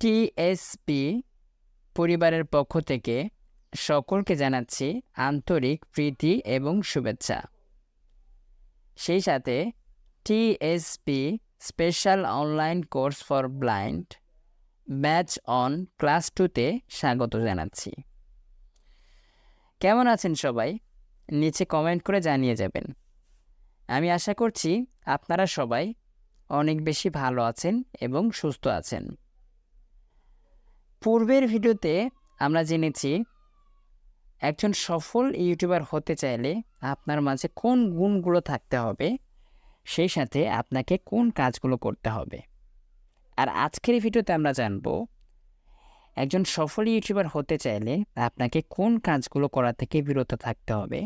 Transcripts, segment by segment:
TSP পরিবারের পক্ষ থেকে সকলকে জানাচ্ছি আন্তরিক প্রীতি এবং শুভেচ্ছা। সেই সাথে TSP special online course for blind batch on class টুতে স্বাগত জানাচ্ছি। কেমন আছেন সবাই? নিচে কমেন্ট করে জানিয়ে যাবেন। আমি আশা করছি আপনারা সবাই অনেক বেশি ভালো আছেন এবং সুস্থ আছেন। পূর্বের ভিডিওতে আমরা জেনেছি একজন সফল ইউটিউবার হতে চাইলে আপনার মাঝে কোন গুণগুলো থাকতে হবে, সেই সাথে আপনাকে কোন কাজগুলো করতে হবে। আর আজকের ভিডিওতে আমরা জানব একজন সফল ইউটিউবার হতে চাইলে আপনাকে কোন কাজগুলো করা থেকে বিরত থাকতে হবে,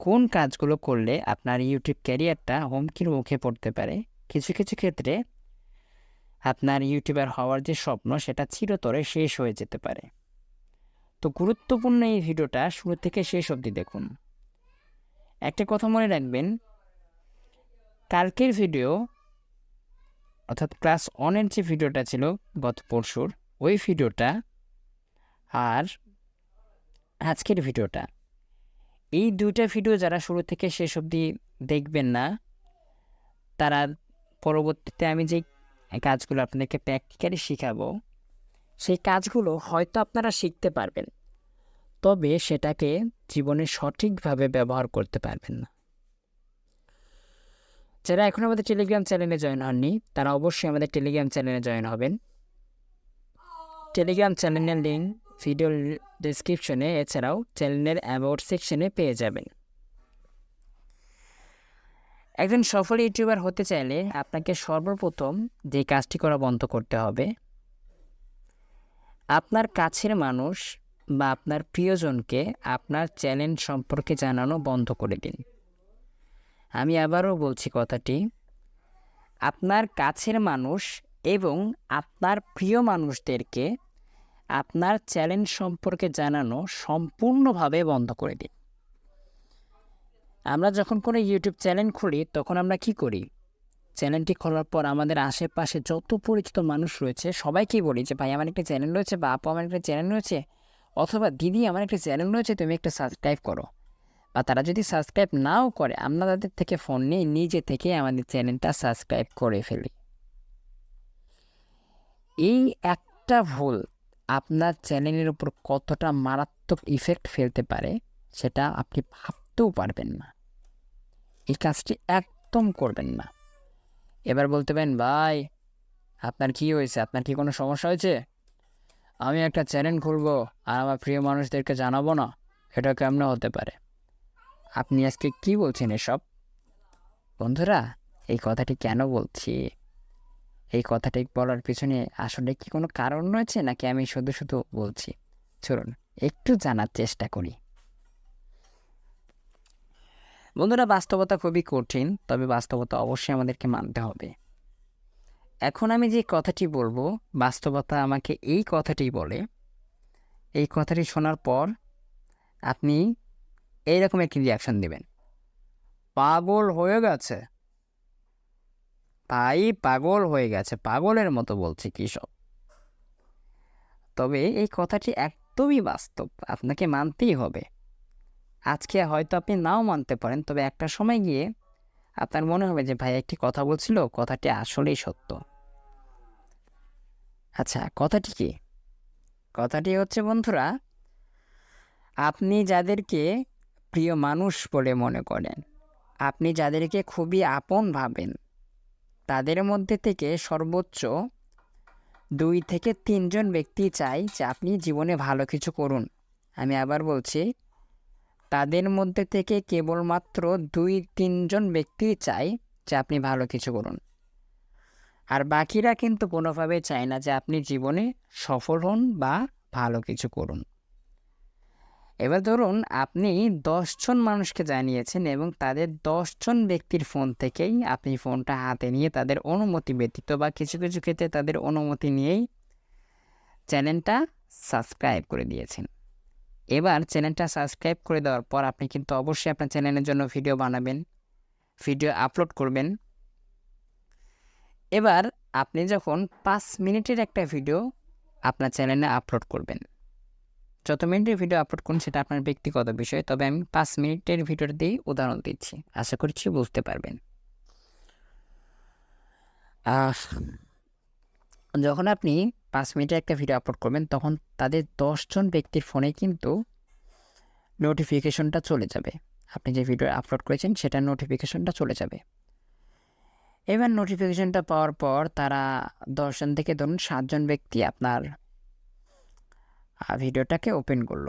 কোন কাজগুলো করলে আপনার ইউটিউব ক্যারিয়ারটা হুমকির মুখে পড়তে পারে। কিছু কিছু ক্ষেত্রে আপনার ইউটিউবার হওয়ার যে স্বপ্ন সেটা চিরতরে শেষ হয়ে যেতে পারে। তো গুরুত্বপূর্ণ এই ভিডিওটা শুরু থেকে শেষ অবধি দেখুন। একটা কথা মনে রাখবেন, কালকের ভিডিও অর্থাৎ ক্লাস ওয়ানের যে ভিডিওটা ছিল গত পরশুর, ওই ভিডিওটা আর আজকের ভিডিওটা। এই দুইটা ভিডিও যারা শুরু থেকে শেষ অবধি দেখবেন না, তারা পরবর্তীতে আমি যে কাজগুলো আপনাদেরকে প্র্যাকটিক্যালি শেখাবো। সেই কাজগুলো হয়তো আপনারা শিখতে পারবেন, তবে সেটাকে জীবনে সঠিকভাবে ব্যবহার করতে পারবেন না। যারা এখন আমাদের টেলিগ্রাম চ্যানেলে জয়েন হননি, তারা অবশ্যই আমাদের টেলিগ্রাম চ্যানেলে জয়েন হবেন। টেলিগ্রাম চ্যানেলের লিঙ্ক ভিডিও ডিসক্রিপশনে এছাড়াও চ্যানেলের অ্যাবাউট সেকশনে পেয়ে যাবেন। একজন সফল ইউটিউবার হতে চাইলে আপনাকে সর্বপ্রথম যে কাজটি করা বন্ধ করতে হবে, আপনার কাছের মানুষ বা আপনার প্রিয়জনকে আপনার চ্যানেল সম্পর্কে জানানো বন্ধ করে দিন। আমি আবারও বলছি কথাটি, আপনার কাছের মানুষ এবং আপনার প্রিয় মানুষদেরকে আপনার চ্যানেল সম্পর্কে জানানো সম্পূর্ণভাবে বন্ধ করে দিন। আমরা যখন কোনো ইউটিউব চ্যানেল খুলি, তখন আমরা কি করি? চ্যানেলটি খোলার পর আমাদের আশেপাশে যত পরিচিত মানুষ রয়েছে, সবাইকেই বলি যে, ভাই, আমার একটা চ্যানেল রয়েছে বা আপু, আমার একটা চ্যানেল রয়েছে অথবা দিদি, আমার একটা চ্যানেল রয়েছে, তুমি একটা সাবস্ক্রাইব করো। বা তারা যদি সাবস্ক্রাইব নাও করে, আমরা তাদের থেকে ফোন নিয়ে নিজে থেকে আমাদের চ্যানেলটা সাবস্ক্রাইব করে ফেলি। এই একটা ভুল আপনার চ্যানেলের উপর কতটা মারাত্মক ইফেক্ট ফেলতে পারে, সেটা আপনি ভাবতেও পারবেন না। এই কাজটি একদম করবেন না। এবার বলতে পারেন, ভাই, আপনার কি হয়েছে? আপনার কি কোনো সমস্যা হয়েছে? আমি একটা চ্যানেল খুলবো আর আমার প্রিয় মানুষদেরকে জানাব না। এটা কেমন হতে পারে? আপনি আজকে কি বলছেন এসব? বন্ধুরা, এই কথাটি কেন বলছি? এই কথাটি বলার পিছনে আসলে কি কোনো কারণ রয়েছে? নাকি আমি শুধু শুধু বলছি? চলুন, একটু জানার চেষ্টা করি। বন্ধুরা, বাস্তবতা খুবই কঠিন, তবে বাস্তবতা অবশ্যই আমাদেরকে মানতে হবে। এখন আমি যে কথাটি বলব, বাস্তবতা আমাকে এই কথাটি বলে, এই কথাটি শোনার পর আপনি এইরকম একটি রিয়াকশন দেবেন। পাগল হয়ে গেছে। তাই পাগল হয়ে গেছে, পাগলের মতো বলছে কৃষক তবে এই কথাটি একদমই বাস্তব, আপনাকে মানতেই হবে। আজকে হয়তো আপনি নাও মানতে পারেন, তবে একটা সময় গিয়ে আপনার মনে হবে যে ভাই একটি কথা বলছিল, কথাটি আসলেই সত্য। আচ্ছা কথাটি কি? কথাটি হচ্ছে, বন্ধুরা, আপনি যাদেরকে প্রিয় মানুষ বলে মনে করেন, আপনি যাদেরকে খুবই আপন ভাবেন, তাদের মধ্যে থেকে সর্বোচ্চ দুই থেকে তিনজন ব্যক্তি চাই যে আপনি জীবনে ভালো কিছু করুন। আমি আবার বলছি তাদের মধ্যে থেকে কেবলমাত্র দুই তিনজন ব্যক্তি চাই যে আপনি ভালো কিছু করুন। আর বাকিরা কিন্তু কোনোভাবে চায় না যে আপনি জীবনে সফল হন বা ভালো কিছু করুন। এবার ধরুন আপনি দশজন মানুষকে জানিয়েছেন এবং তাদের দশজন ব্যক্তির ফোন থেকেই আপনি ফোনটা হাতে নিয়ে তাদের অনুমতি ব্যতীত বা কিছু কিছু ক্ষেত্রে তাদের অনুমতি নিয়েই চ্যানেলটা সাবস্ক্রাইব করে দিয়েছেন। এবার চ্যানেলটা সাবস্ক্রাইব করে দেওয়ার পর আপনি কিন্তু অবশ্যই আপনার চ্যানেলের জন্য ভিডিও বানাবেন, ভিডিও আপলোড করবেন। এবার আপনি যখন পাঁচ মিনিটের একটা ভিডিও আপনার চ্যানেলে আপলোড করবেন। যত মিনিটের ভিডিও আপলোড করুন সেটা আপনার ব্যক্তিগত বিষয়, তবে আমি পাঁচ মিনিটের ভিডিওর দিয়েই উদাহরণ দিচ্ছি। আশা করছি বুঝতে পারবেন। যখন আপনি পাঁচ মিনিটে একটা ভিডিও আপলোড করবেন, তখন তাদের দশজন ব্যক্তির ফোনে কিন্তু নোটিফিকেশনটা চলে যাবে। আপনি যে ভিডিও আপলোড করেছেন সেটার নোটিফিকেশনটা চলে যাবে। এবার নোটিফিকেশনটা পাওয়ার পর তারা দশজন থেকে ধরুন সাতজন ব্যক্তি আপনার ভিডিওটাকে ওপেন করল।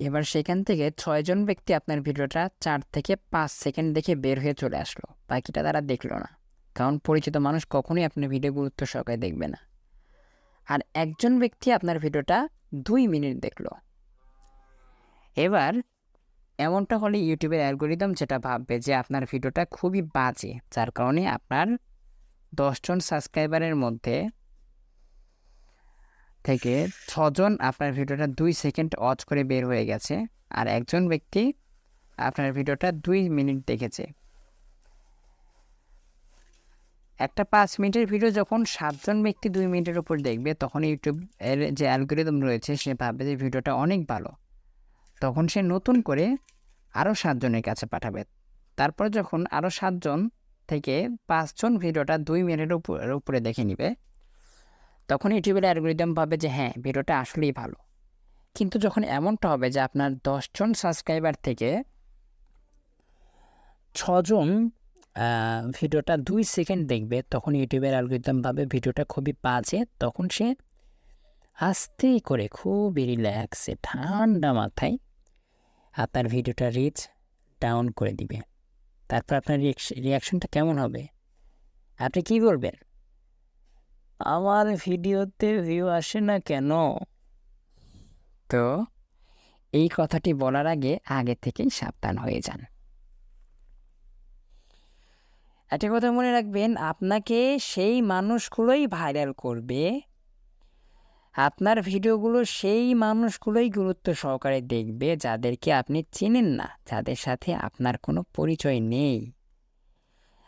এবার সেখান থেকে ছয়জন ব্যক্তি আপনার ভিডিওটা চার থেকে পাঁচ সেকেন্ড দেখে বের হয়ে চলে আসলো। বাকিটা তারা দেখল না। কারণ পরিচিত মানুষ কখনোই আপনার ভিডিও গুরুত্ব সহকারে দেখবে না। আর একজন ব্যক্তি আপনার ভিডিওটা দুই মিনিট দেখল। এবার এমনটা হলে ইউটিউবের অ্যালগোরিদম যেটা ভাববে যে আপনার ভিডিওটা খুবই বাজে, যার কারণে আপনার দশজন সাবস্ক্রাইবারের মধ্যে থেকে ছজন আপনার ভিডিওটা দুই সেকেন্ড অচ করে বের হয়ে গেছে, আর একজন ব্যক্তি আপনার ভিডিওটা দুই মিনিট দেখেছে। একটা পাঁচ মিনিটের ভিডিও যখন সাতজন ব্যক্তি দুই মিনিটের উপর দেখবে, তখন ইউটিউব এর যে অ্যালগোরিদম রয়েছে, সে ভাববে যে ভিডিওটা অনেক ভালো। তখন সে নতুন করে আরও সাতজনের কাছে পাঠাবে। তারপর যখন আরও সাতজন থেকে পাঁচজন ভিডিওটা দুই মিনিটের উপর, উপরে দেখে নিবে, তখন ইউটিউবের অ্যালগোরিদম ভাবে যে হ্যাঁ ভিডিওটা আসলেই ভালো। কিন্তু যখন এমনটা হবে যে আপনার দশজন সাবস্ক্রাইবার থেকে ছজন ভিডিওটা দুই সেকেন্ড দেখবে। তখন ইউটিউবের অ্যালগোরিদম ভাবে ভিডিওটা খুবই বাজে। তখন সে আস্তে করে খুবই রিল্যাক্সে ঠান্ডা মাথায় আপনার ভিডিওটা রিচ ডাউন করে দিবে। তারপর আপনার রিয়াকশনটা কেমন হবে? আপনি কি করবেন? আমার ভিডিওতে ভিউ আসে না কেন? তো এই কথাটি বলার আগে আগে থেকেই সাবধান হয়ে যান। একটা কথা মনে রাখবেন, আপনাকে সেই মানুষগুলোই ভাইরাল করবে। আপনার ভিডিওগুলো সেই মানুষগুলোই গুরুত্ব সহকারে দেখবে, যাদেরকে আপনি চেনেন না, যাদের সাথে আপনার কোনো পরিচয় নেই।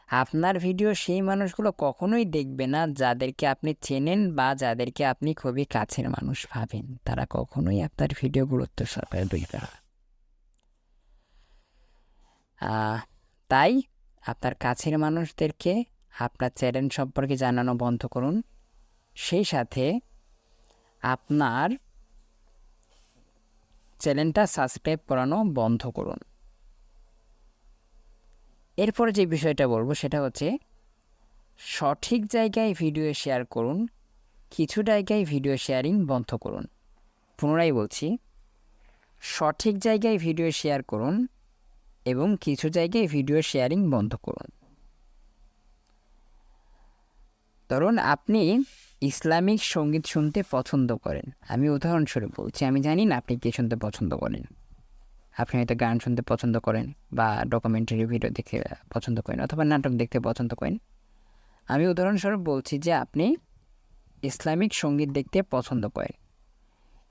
আপনার ভিডিও সেই মানুষগুলো কখনোই দেখবে না, যাদেরকে আপনি চেনেন বা যাদেরকে আপনি খুবই কাছের মানুষ ভাবেন। তারা কখনোই আপনার ভিডিও গুরুত্ব সহকারে দেখবে না। তাই আপনার কাছের মানুষদেরকে আপনার চ্যানেল সম্পর্কে জানানো বন্ধ করুন। সেই সাথে আপনার চ্যানেলটা সাবস্ক্রাইব করানো বন্ধ করুন। এরপর যে বিষয়টা বলব সেটা হচ্ছে, সঠিক জায়গায় ভিডিও শেয়ার করুন, কিছু জায়গায় ভিডিও শেয়ারিং বন্ধ করুন। পুনরায় বলছি, সঠিক জায়গায় ভিডিও শেয়ার করুন এবং কিছু জায়গায় ভিডিও শেয়ারিং বন্ধ করুন। ধরুন আপনি ইসলামিক সংগীত শুনতে পছন্দ করেন। আমি উদাহরণস্বরূপ বলছি, আমি জানি না আপনি কী শুনতে পছন্দ করেন। আপনি হয়তো গান শুনতে পছন্দ করেন বা ডকুমেন্টারি ভিডিও দেখতে পছন্দ করেন অথবা নাটক দেখতে পছন্দ করেন। আমি উদাহরণস্বরূপ বলছি যে আপনি ইসলামিক সংগীত দেখতে পছন্দ করেন।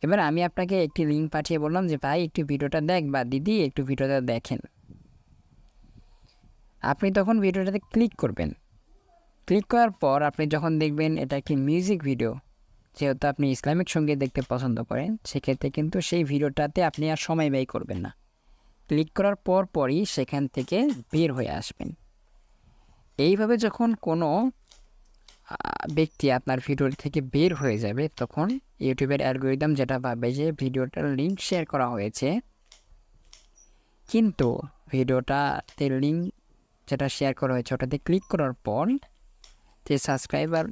এবার আমি আপনাকে একটি লিঙ্ক পাঠিয়ে বললাম যে, ভাই, একটু ভিডিওটা দেখ বা দিদি, একটু ভিডিওটা দেখেন। আপনি তখন ভিডিওটাতে ক্লিক করবেন। ক্লিক করার পর আপনি যখন দেখবেন এটা একটি মিউজিক ভিডিও, যেহেতু আপনি ইসলামিক সংগীত দেখতে পছন্দ করেন, সেক্ষেত্রে কিন্তু সেই ভিডিওটাতে আপনি আর সময় ব্যয় করবেন না। ক্লিক করার পর পরই সেখান থেকে বের হয়ে আসবেন। এইভাবে যখন কোনো ব্যক্তি আপনার ভিডিও থেকে বের হয়ে যাবে, তখন ইউটিউবের অ্যালগোরিদম যেটা ভাবে যে ভিডিওটার লিঙ্ক শেয়ার করা হয়েছে। কিন্তু ভিডিওটাতে লিঙ্ক যেটা শেয়ার করা হয়েছে, ওটাতে ক্লিক করার পর যে সাবস্ক্রাইবার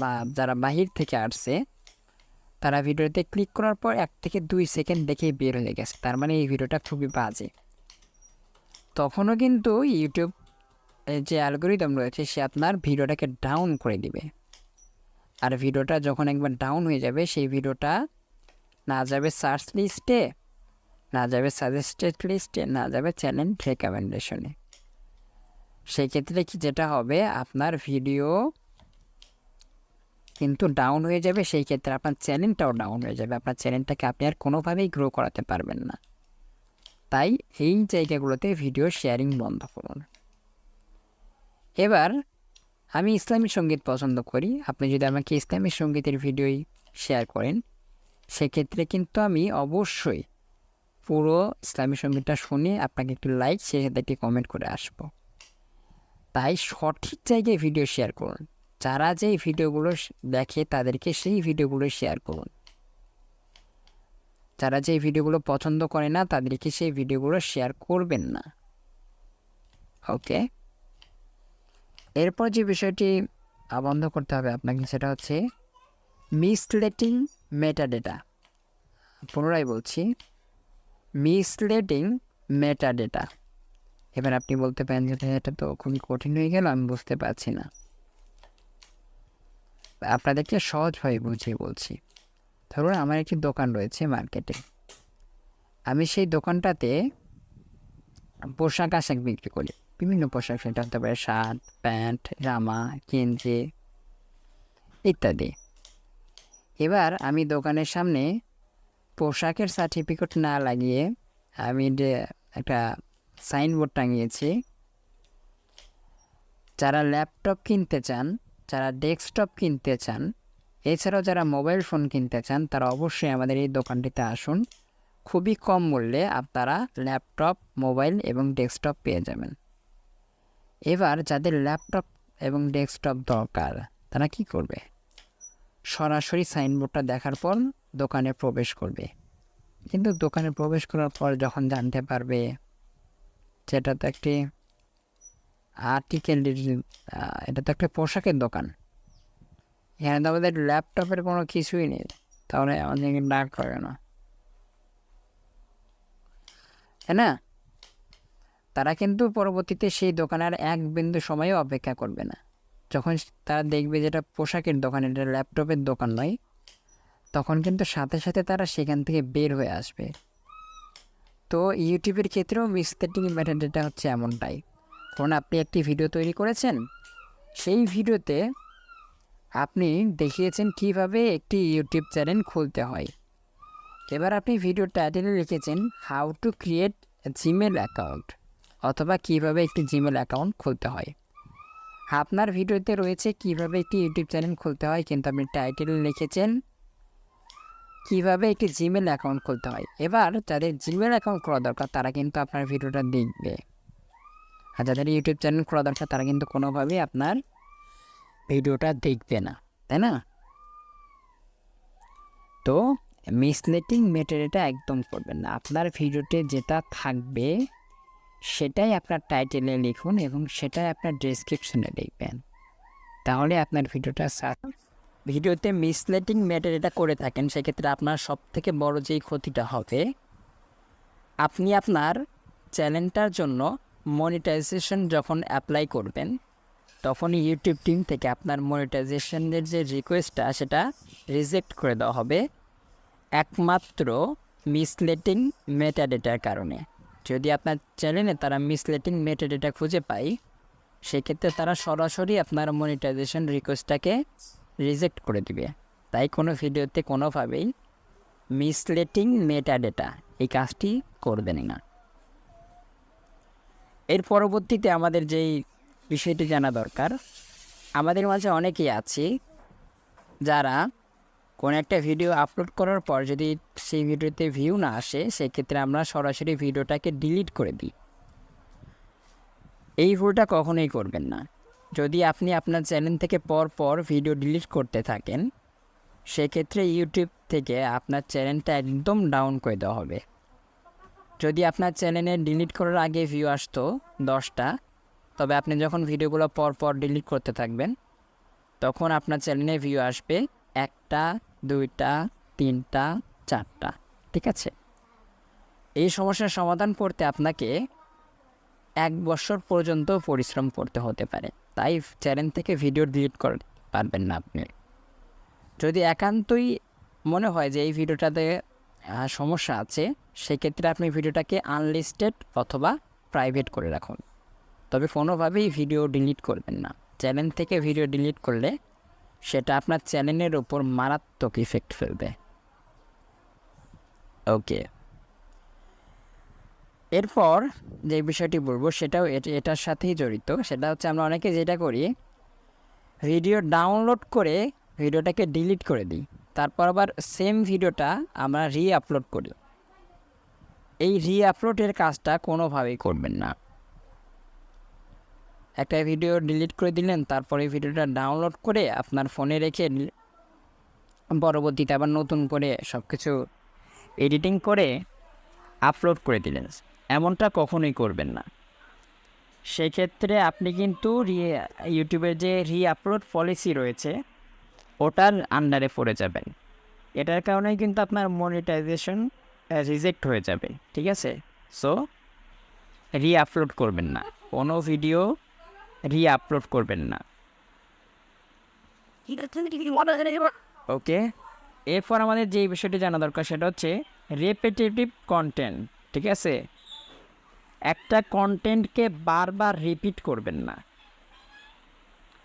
বা যারা বাহির থেকে আসছে, তারা ভিডিওতে ক্লিক করার পর এক থেকে দুই সেকেন্ড দেখেই বের হয়ে গেছে। তার মানে এই ভিডিওটা খুবই বাজে। তখনও কিন্তু ইউটিউব যে অ্যালগোরিদম রয়েছে, সে আপনার ভিডিওটাকে ডাউন করে দিবে। আর ভিডিওটা যখন একবার ডাউন হয়ে যাবে, সেই ভিডিওটা না যাবে সার্চ লিস্টে না যাবে সাজেস্টেড লিস্টে না যাবে চ্যানেল রেকমেন্ডেশনে সেই ক্ষেত্রে কি যেটা হবে, আপনার ভিডিও কিন্তু ডাউন হয়ে যাবে, সেই ক্ষেত্রে আপনার চ্যানেলটাও ডাউন হয়ে যাবে। আপনার চ্যানেলটাকে আপনি আর কোনোভাবেই গ্রো করাতে পারবেন না। তাই এই জায়গাগুলোতে ভিডিও শেয়ারিং বন্ধ করুন। এবার আমি ইসলামী সংগীত পছন্দ করি। আপনি যদি আমাকে ইসলামী সঙ্গীতের ভিডিওই শেয়ার করেন, সেক্ষেত্রে কিন্তু আমি অবশ্যই পুরো ইসলামী সঙ্গীতটা শুনে আপনাকে একটু লাইক সে সাথে একটি কমেন্ট করে আসব। তাই সঠিক জায়গায় ভিডিও শেয়ার করুন। যারা যেই ভিডিওগুলো দেখে তাদেরকে সেই ভিডিওগুলো শেয়ার করুন। যারা যেই ভিডিওগুলো পছন্দ করে না, তাদেরকে সেই ভিডিওগুলো শেয়ার করবেন না। ওকে? এরপর যে বিষয়টি বন্ধ করতে হবে আপনাকে, সেটা হচ্ছে মিসলেটিং মেটাডেটা পুনরায় বলছি, মিসলেটিং মেটাডেটা এবার আপনি বলতে পারেন যে এটা তো খুবই কঠিন হয়ে গেল, আমি বুঝতে পারছি না। আপনাদেরকে সহজভাবে বুঝিয়ে বলছি। ধরুন আমার একটি দোকান রয়েছে মার্কেটে আমি সেই দোকানটাতে পোশাক আশাক বিক্রি করি। বিভিন্ন পোশাক সেটা হতে পারে শার্ট, প্যান্ট, জামা, গেঞ্জি ইত্যাদি। এবার আমি দোকানের সামনে পোশাকের সার্টিফিকেট না লাগিয়ে আমি যে একটা সাইনবোর্ড টাঙিয়েছি যারা ল্যাপটপ কিনতে চান, যারা ডেস্কটপ কিনতে চান, এছাড়াও যারা মোবাইল ফোন কিনতে চান, তারা অবশ্যই আমাদের এই দোকানটিতে আসুন। খুবই কম মূল্যে আপনারা ল্যাপটপ, মোবাইল এবং ডেস্কটপ পেয়ে যাবেন। এবার যাদের ল্যাপটপ এবং ডেস্কটপ দরকার, তারা কি করবে? সরাসরি সাইনবোর্ডটা দেখার পর দোকানে প্রবেশ করবে। কিন্তু দোকানে প্রবেশ করার পর যখন জানতে পারবে যেটা তো একটি আর্টিকেল এটা তো একটা পোশাকের দোকান। এখানে তো আমাদের ল্যাপটপের কোনো কিছুই নেই, তাহলে আমাদেরকে ডাক করে না। তাই না? তারা কিন্তু পরবর্তীতে সেই দোকানের এক বিন্দু সময়ও অপেক্ষা করবে না। যখন তারা দেখবে যেটা পোশাকের দোকান, এটা ল্যাপটপের দোকান নয়, তখন কিন্তু সাথে সাথে তারা সেখান থেকে বের হয়ে আসবে। তো ইউটিউবের ক্ষেত্রেও মিসলেটিং মেথডটা হচ্ছে এমনটাই। কারণ আপনি একটি ভিডিও তৈরি করেছেন, সেই ভিডিওতে আপনি দেখিয়েছেন কীভাবে একটি ইউটিউব চ্যানেল খুলতে হয়। এবার আপনি ভিডিও টাইটেলে লিখেছেন, how to create Gmail account অথবা কীভাবে একটি জিমেল অ্যাকাউন্ট খুলতে হয়। আপনার ভিডিওতে রয়েছে কীভাবে একটি ইউটিউব চ্যানেল খুলতে হয়, কিন্তু আপনি টাইটেল লিখেছেন কীভাবে একটি জিমেল অ্যাকাউন্ট খুলতে হয়? এবার যাদের জিমেল অ্যাকাউন্ট খোলা দরকার, তারা কিন্তু আপনার ভিডিওটা দেখবে। আর যাদের ইউটিউব চ্যানেল খোলা দরকার, তারা কিন্তু কোনোভাবেই আপনার ভিডিওটা দেখবে না, তাই না? তো মিসলেটিং মেটেরিয়ালটা একদম করবেন না। আপনার ভিডিওতে যেটা থাকবে, সেটাই আপনার টাইটেলে লিখুন এবং সেটাই আপনার ডেসক্রিপশনে লিখবেন। তাহলে আপনার ভিডিওটা সার- ভিডিওতে মিসলেটিং মেটেরিয়ালটা করে থাকেন, সেক্ষেত্রে আপনার সব থেকে বড় যেই ক্ষতিটা হবে, আপনি আপনার চ্যানেলটার জন্য মনিটাইজেশন যখন অ্যাপ্লাই করবেন তখন ইউটিউব টিম থেকে আপনার মনিটাইজেশনের যে রিকোয়েস্টটা সেটা রিজেক্ট করে দেওয়া হবে একমাত্র মিসলেটিং মেটাডেটার কারণে। যদি আপনার চ্যানেলে তারা মিসলেটিং মেটাডেটা খুঁজে পায়, সেক্ষেত্রে তারা সরাসরি আপনার মনিটাইজেশন রিকোয়েস্টটাকে রিজেক্ট করে দিবে। তাই কোনো ভিডিওতে কোনোভাবেই মিসলেটিং মেটাডেটা এই কাজটি করবেন না। এর পরবর্তীতে আমাদের যেই বিষয়টি জানা দরকার, আমাদের মাঝে অনেকেই আছে যারা কোনো একটা ভিডিও আপলোড করার পর যদি সেই ভিডিওতে ভিউ না আসে, সেক্ষেত্রে আমরা সরাসরি ভিডিওটাকে ডিলিট করে দিই। এই ভুলটা কখনোই করবেন না। যদি আপনি আপনার চ্যানেল থেকে পর পর ভিডিও ডিলিট করতে থাকেন, সেক্ষেত্রে ইউটিউব থেকে আপনার চ্যানেলটা একদম ডাউন করে দেওয়া হবে। যদি আপনার চ্যানেলে ডিলিট করার আগে ভিউ আসতো দশটা, তবে আপনি যখন ভিডিওগুলো পর পর ডিলিট করতে থাকবেন, তখন আপনার চ্যানেলে ভিউ আসবে একটা, দুইটা, তিনটা, চারটা, ঠিক আছে? এই সমস্যার সমাধান করতে আপনাকে এক বছর পর্যন্ত পরিশ্রম করতে হতে পারে। তাই চ্যানেল থেকে ভিডিও ডিলিট করতে পারবেন না আপনি। যদি একান্তই মনে হয় যে এই ভিডিওটাতে সমস্যা আছে, সেক্ষেত্রে আপনি ভিডিওটাকে আনলিস্টেড অথবা প্রাইভেট করে রাখুন। তবে কোনোভাবেই ভিডিও ডিলিট করবেন না। চ্যানেল থেকে ভিডিও ডিলিট করলে সেটা আপনার চ্যানেলের ওপর মারাত্মক ইফেক্ট ফেলবে। ওকে। এরপর যে বিষয়টি বলব, সেটাও এট- এটার সাথেই জড়িত। সেটা হচ্ছে আমরা অনেকে যেটা করি ভিডিও ডাউনলোড করে ভিডিওটাকে ডিলিট করে দিই। তারপর আবার সেম ভিডিওটা আমরা রি আপলোড করি। এই রি আপলোডের কাজটা কোনোভাবেই করবেন না। একটা ভিডিও ডিলিট করে দিলেন, তারপরে ভিডিওটা ডাউনলোড করে আপনার ফোনে রেখে পরবর্তীতে আবার নতুন করে সব কিছু এডিটিং করে আপলোড করে দিলেন। এমনটা কখনোই করবেন না। সেক্ষেত্রে আপনি কিন্তু রি ইউটিউবের যে রি আপলোড পলিসি রয়েছে, ওটার আন্ডারে পড়ে যাবেন। এটার কারণেই কিন্তু আপনার মনিটাইজেশন রিজেক্ট হয়ে যাবে, ঠিক আছে? সো রি আপলোড করবেন না। কোনো ভিডিও রি আপলোড করবেন না। ওকে এরপর আমাদের যে বিষয়টি জানা দরকার, সেটা হচ্ছে রেপিটেটিভ কন্টেন্ট ঠিক আছে? একটা কন্টেন্টকে বারবার রিপিট করবেন না।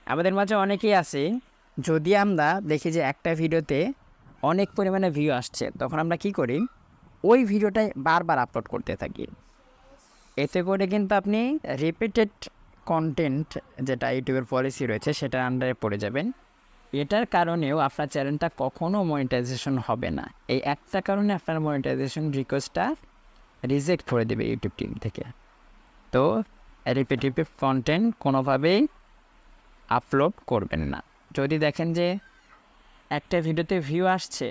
আমাদের মাঝে অনেকেই আছে, যদি আমরা দেখি যে একটা ভিডিওতে অনেক পরিমাণে ভিউ আসছে, তখন আমরা কি করি? ওই ভিডিওটাই বারবার আপলোড করতে থাকি। এতে করে কিন্তু আপনি রিপিটেড কন্টেন্ট যেটা ইউটিউবের পলিসি রয়েছে সেটার আন্ডারে পড়ে যাবেন। এটার কারণেও আপনার চ্যানেলটা কখনও মনিটাইজেশন হবে না। এই একটা কারণে আপনার মনিটাইজেশন রিকোয়েস্টটা রিজেক্ট করে দেবে ইউটিউব টিম থেকে। তো রিপিটেটিভ কন্টেন্ট কোনোভাবেই আপলোড করবেন না। যদি দেখেন যে একটা ভিডিওতে ভিউ আসছে,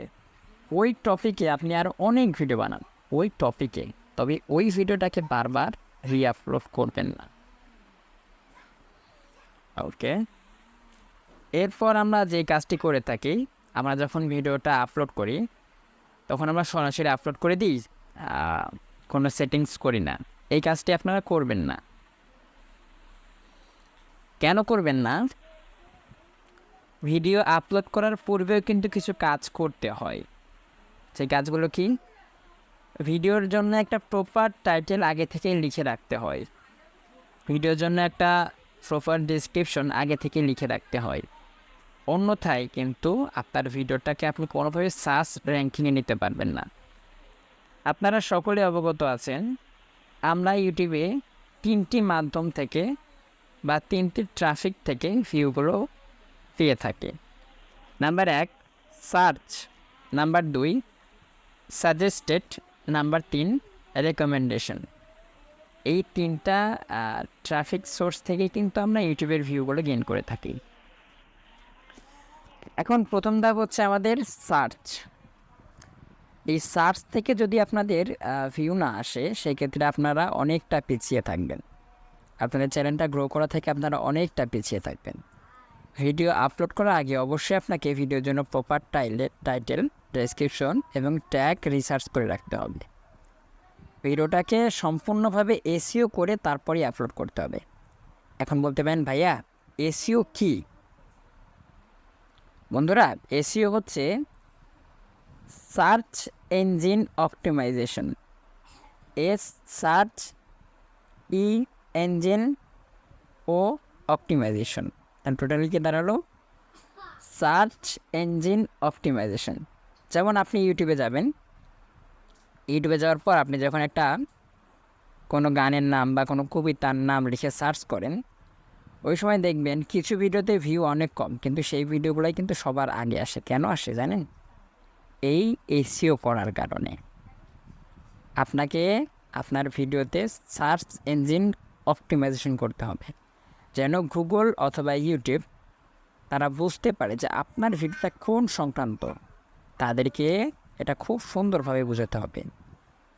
ওই টপিকে আপনি আর অনেক ভিডিও বানান, ওই টপিকে তবে ওই ভিডিওটাকে বারবার রি আপলোড করবেন না। ওকে? এরপর আমরা যে কাজটি করে থাকি, আমরা যখন ভিডিওটা আপলোড করি, তখন আমরা সরাসরি আপলোড করে দিই কোনো সেটিংস করি না। এই কাজটি আপনারা করবেন না। কেন করবেন না? ভিডিও আপলোড করার পূর্বেও কিন্তু কিছু কাজ করতে হয়। সেই কাজগুলো কি? ভিডিওর জন্য একটা প্রপার টাইটেল আগে থেকে লিখে রাখতে হয়। ভিডিওর জন্য একটা প্রপার ডিসক্রিপশন আগে থেকে লিখে রাখতে হয়। অন্যথায় কিন্তু আপনার ভিডিওটাকে আপনি কোনোভাবে সার্চ র্যাঙ্কিংয়ে নিতে পারবেন না। আপনারা সকলে অবগত আছেন, আমরা ইউটিউবে তিনটি মাধ্যম থেকে বা তিনটি ট্রাফিক থেকে ভিউগুলো পেয়ে থাকি। নাম্বার এক সার্চ নাম্বার দুই সাজেস্টেড নাম্বার তিন রেকমেন্ডেশন এই তিনটা ট্রাফিক সোর্স থেকে কিন্তু আমরা ইউটিউবের ভিউগুলো গেইন করে থাকি। এখন প্রথম ধাপ হচ্ছে আমাদের সার্চ এই সার্চ থেকে যদি আপনাদের ভিউ না আসে, সেক্ষেত্রে আপনারা অনেকটা পিছিয়ে থাকবেন। আপনাদের চ্যানেলটা গ্রো করা থেকে আপনারা অনেকটা পিছিয়ে থাকবেন। ভিডিও আপলোড করার আগে অবশ্যই আপনাকে ভিডিওর জন্য প্রপার টাইলে টাইটেল ডেসক্রিপশন এবং ট্যাগ রিসার্চ করে রাখতে হবে। ভিডিওটাকে সম্পূর্ণভাবে এসিও করে তারপরেই আপলোড করতে হবে। এখন বলতে পারেন, ভাইয়া এসিও কি? বন্ধুরা এসিও হচ্ছে search engine optimization. S search E engine O optimization. Totally কি দাঁড়াল? Search engine optimization. যেমন আপনি ইউটিউবে যাবেন, ইউটিউবে যাওয়ার পর আপনি যখন একটা কোনো গানের নাম বা কোনো কবিতার নাম লিখে সার্চ করেন, ওই সময় দেখবেন কিছু ভিডিওতে ভিউ অনেক কম, কিন্তু সেই ভিডিওগুলোই কিন্তু সবার আগে আসে। কেন আসে জানেন? এই এসিও করার কারণে। আপনাকে আপনার ভিডিওতে সার্চ ইঞ্জিন অপটিমাইজেশন করতে হবে। যেন গুগল অথবা ইউটিউব তারা বুঝতে পারে যে আপনার ভিডিওটা কোন সংক্রান্ত। তাদেরকে এটা খুব সুন্দরভাবে বোঝাতে হবে।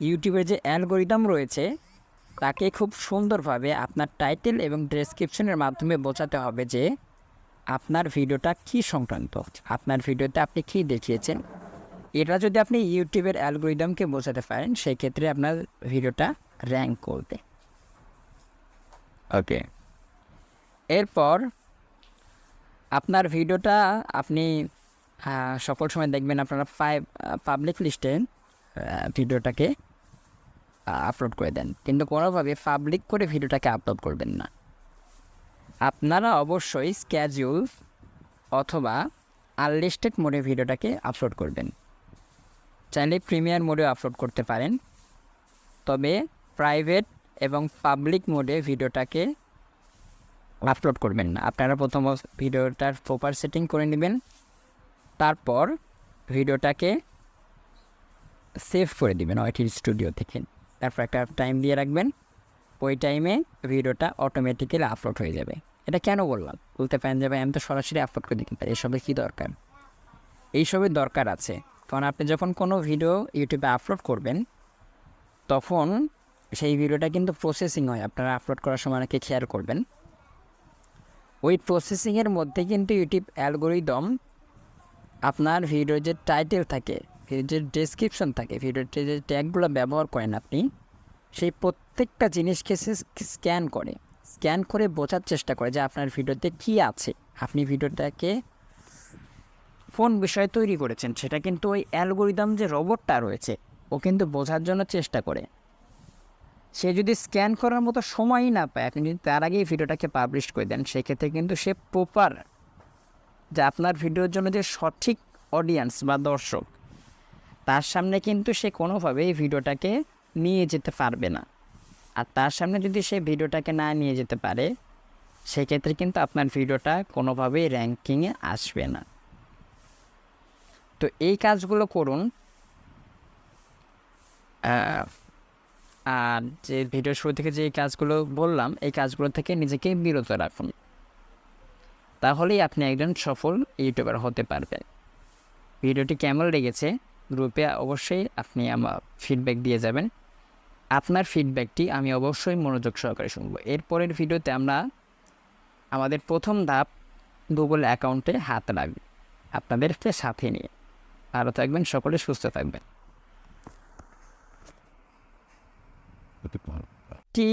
ইউটিউবের যে অ্যালগোরিদম রয়েছে, তাকে খুব সুন্দরভাবে আপনার টাইটেল এবং ডেসক্রিপশনের মাধ্যমে বোঝাতে হবে যে আপনার ভিডিওটা কী সংক্রান্ত। আপনার ভিডিওতে আপনি কী দেখিয়েছেন? এটা যদি আপনি ইউটিউবের অ্যালগোরিদমকে বোঝাতে পারেন সেই ক্ষেত্রে আপনার ভিডিওটা র্যাঙ্ক করবে। ওকে। এরপর আপনার ভিডিওটা আপনি সকল সময় দেখবেন আপনারা ফাইভ পাবলিক লিস্টে ভিডিওটাকে আপলোড করে দেন। কিন্তু কোনোভাবে পাবলিক করে ভিডিওটাকে আপলোড করবেন না। আপনারা অবশ্যই স্ক্যাজুল অথবা আনলিস্টেড মোডে ভিডিওটাকে আপলোড করবেন। চাইলে প্রিমিয়ার মোডেও আপলোড করতে পারেন। তবে প্রাইভেট এবং পাবলিক মোডে ভিডিওটাকে আপলোড করবেন না। আপনারা প্রথম ভিডিওটার প্রপার সেটিং করে নেবেন। তারপর ভিডিওটাকে সেভ করে দিবেন ওয়াইটির স্টুডিও থেকে। তারপর একটা টাইম দিয়ে রাখবেন। ওই টাইমে ভিডিওটা অটোমেটিক্যালি আপলোড হয়ে যাবে। এটা কেন বললাম? বলতে পারেন যে ভাই, আমি তো সরাসরি আপলোড করে দিতে পারি। এসবের কী দরকার? এইসবের দরকার আছে। কারণ আপনি যখন কোনো ভিডিও ইউটিউবে আপলোড করবেন, তখন সেই ভিডিওটা কিন্তু প্রসেসিং হয়। আপনারা আপলোড করার সময় অনেকে খেয়াল করবেন। ওই প্রসেসিংয়ের মধ্যে কিন্তু ইউটিউব অ্যালগোরিদম আপনার ভিডিওর যে টাইটেল থাকে ভিডিওর যে ডেসক্রিপশন থাকে ভিডিওর যে ট্যাগগুলো ব্যবহার করেন আপনি, সেই প্রত্যেকটা জিনিসকে সে স্ক্যান করে। স্ক্যান করে বোঝার চেষ্টা করে যে আপনার ভিডিওতে কী আছে। আপনি ভিডিওটাকে কোন বিষয়ে তৈরি করেছেন। সেটা কিন্তু ওই অ্যালগোরিদম যে রোবটটা রয়েছে, ও কিন্তু বোঝার জন্য চেষ্টা করে। সে যদি স্ক্যান করার মতো সময়ই না পায়, আপনি যদি তার আগেই ভিডিওটাকে পাবলিশ করে দেন, সেক্ষেত্রে কিন্তু সে প্রপার যে আপনার ভিডিওর জন্য যে সঠিক অডিয়েন্স বা দর্শক, তার সামনে কিন্তু সে কোনোভাবেই ভিডিওটাকে নিয়ে যেতে পারবে না। আর তার সামনে যদি সে ভিডিওটাকে না নিয়ে যেতে পারে, সেক্ষেত্রে কিন্তু আপনার ভিডিওটা কোনোভাবেই র্যাঙ্কিংয়ে আসবে না। তো এই কাজগুলো করুন। আর যে ভিডিও শুরু থেকে যে কাজগুলো বললাম, এই কাজগুলো থেকে নিজেকে বিরত রাখুন। তাহলেই আপনি একজন সফল ইউটিউবার হতে পারবেন। ভিডিওটি কেমন লেগেছে, গ্রুপে অবশ্যই আপনি আমার ফিডব্যাক দিয়ে যাবেন। আপনার ফিডব্যাকটি আমি অবশ্যই মনোযোগ সহকারে শুনব। এরপরের ভিডিওতে আমরা আমাদের প্রথম ধাপ গুগল অ্যাকাউন্টে হাত রাখব। আপনাদেরকে সাথে নিয়ে। ভালো থাকবেন সকলে সুস্থ থাকবেন।